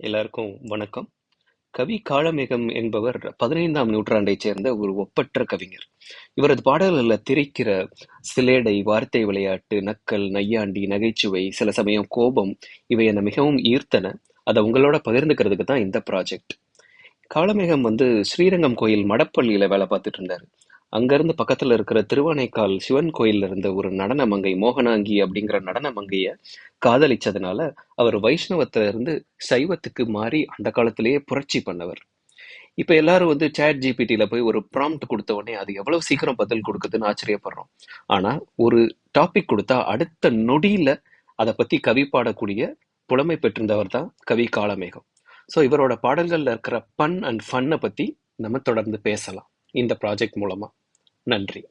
எல்லாருக்கும் வணக்கம். கவி காளமேகம் என்பவர் பதினைந்தாம் நூற்றாண்டைச் சேர்ந்த ஒரு ஒப்பற்ற கவிஞர். இவரது பாடல்களில் திரிக்கிற சிலேடை வார்த்தை விளையாட்டு நக்கல் நையாண்டி நகைச்சுவை சில சமயம் கோபம் இவை என்னை மிகவும் ஈர்த்தன. அதை உங்களோட பகிர்ந்துக்கிறதுக்கு தான் இந்த ப்ராஜெக்ட் காளமேகம் வந்து ஸ்ரீரங்கம் கோயில் மடப்பள்ளியில வேலை பார்த்துட்டு இருந்தாரு. அங்கிருந்து பக்கத்துல இருக்கிற திருவானைக்கால் சிவன் கோயில்ல இருந்த ஒரு நடன மங்கை மோகனாங்கி அப்படிங்கிற நடன மங்கைய காதலிச்சதுனால அவர் வைஷ்ணவத்துல இருந்து சைவத்துக்கு மாறி அந்த காலத்திலேயே புரட்சி பண்ணவர். இப்ப எல்லாரும் வந்து சேட் ஜிபிடில போய் ஒரு ப்ராம்ப்ட் கொடுத்த உடனே அது எவ்வளவு சீக்கிரம் பதில் கொடுக்குதுன்னு ஆச்சரியப்படுறோம். ஆனா ஒரு டாபிக் கொடுத்தா அடுத்த நொடியில அதை பத்தி கவி பாடக்கூடிய புலமை பெற்றிருந்தவர் தான் கவி காலமேகம். ஸோ இவரோட பாடல்கள்ல இருக்கிற பன் அண்ட் ஃபன்னை பத்தி நம்ம தொடர்ந்து பேசலாம். இந்த ப்ராஜெக்ட் மூலமா. நன்றி.